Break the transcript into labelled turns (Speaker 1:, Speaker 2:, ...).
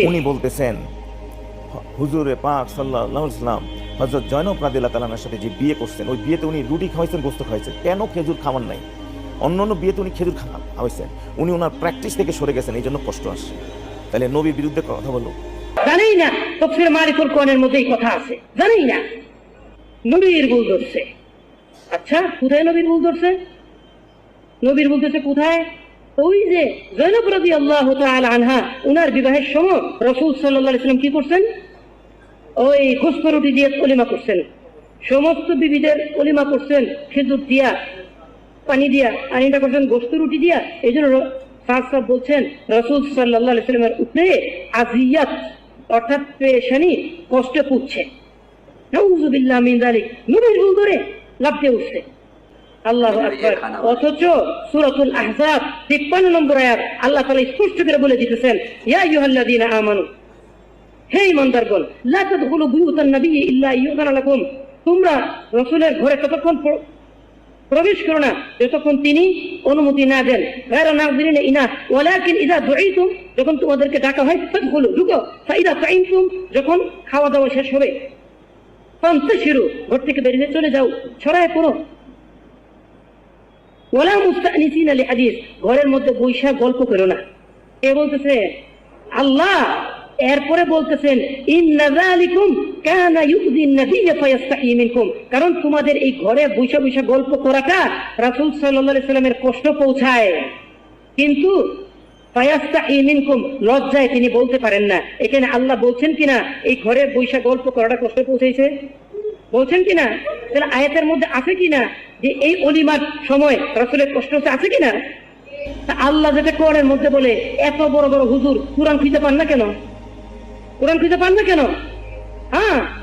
Speaker 1: উনি বলতেছেন হুজুরে পাক সাল্লাহ ইসলাম হজরত জয়নব রাদিল্লাহ তালামের সাথে যে বিয়ে করছেন ওই বিয়েতে উনি রুটি খাওয়াইছেন গোস্ত খাওয়াইছেন। কেন খেজুর খাওয়ান নাই? অন্য অন্য বিয়েতে উনি খেজুর খা- খাওয়াইছেন। উনি ওনার প্র্যাকটিস থেকে সরে গেছেন এই জন্য কষ্ট আসছে। তাহলে নবীর বিরুদ্ধে কথা বলল
Speaker 2: জানি না তফসির মারিফুল কোরআনের মধ্যে এই কথা আছে। জানি না। নবীর ভুল ধরছে। আচ্ছা কোথায় নবীর ভুল ধরছে? নবীর ভুল ধরছে কোথায়? ওই যে জৈনব রাজি আল্লাহ আনহা, উনার বিবাহের সময় রসুল সাল্লাহ ইসলাম কি করছেন? ওই গোস্ত রুটি দিয়ে কলিমা করছেন সমস্ত বিবিদের কলিমা করছেন খেজুর দিয়া, পানি দিয়া আনিটা করছেন গোস্ত রুটি দিয়া। এই জন্য সাহ সাহ বলছেন, রসুল সাল্লাহ সাল্লামের উপরে আজিয়াত, অর্থাৎ পেশানি কষ্ট পুচ্ছে নবীর ভুল করে লাভ দিয়ে উঠছে। আল্লাহ অথচ সূরাতুল আহজাব 53 নম্বর আয়াত আল্লাহ তাআলা স্পষ্ট করে বলে দিতেছেন ইয়া আইয়ুহাল্লাযীনা আমানু হে ইমানদারগণ লা তাদখুলু বুয়ুতান নাবী ইল্লা ইউযানা লাকুম। তোমরা রাসূলের ঘরে ততক্ষণ প্রবেশ করো না যতক্ষণ তিনি অনুমতি না দেন। গায়রা নাযিরিন ইনা ওয়ালাকিন ইযা দুঈতুম যখন তোমাদেরকে ডাকা হয় ফাদখুলু ঢুকো। ফাইদা তাইমতুম যখন খাওয়া দাওয়া শেষ হবে ফান্তাশিরু ঘর থেকে বের হয়ে চলে যাও ছড়ায় পড়ো। ওয়ালা মুস্তানিসিন আলি হাদিস ঘরের মধ্যে বৈশা গল্প করো না। এ বলতেছে, আল্লাহ, এরপরে বলতেছেন কারণ তোমাদের এই ঘরে বৈশা বৈশা গল্প করাটা রাসূল সাল্লামের কষ্ট পৌঁছায়। কিন্তু লজ্জায় তিনি বলতে পারেন না। এখানে আল্লাহ বলছেন কিনা, এই ঘরে বৈশা গল্প করাটা কষ্ট পৌঁছাইছে বলছেন কিনা? তাহলে আয়াতের মধ্যে আছে কিনা? যে এই অলিমার সময় রসুলের কষ্ট আছে কিনা? আল্লাহ যেটা কোরআনের মধ্যে বলে, এত বড় বড় হুজুর কোরআন খুঁজে পান না কেন? কোরআন খুঁজে পান না কেন? হ্যাঁ?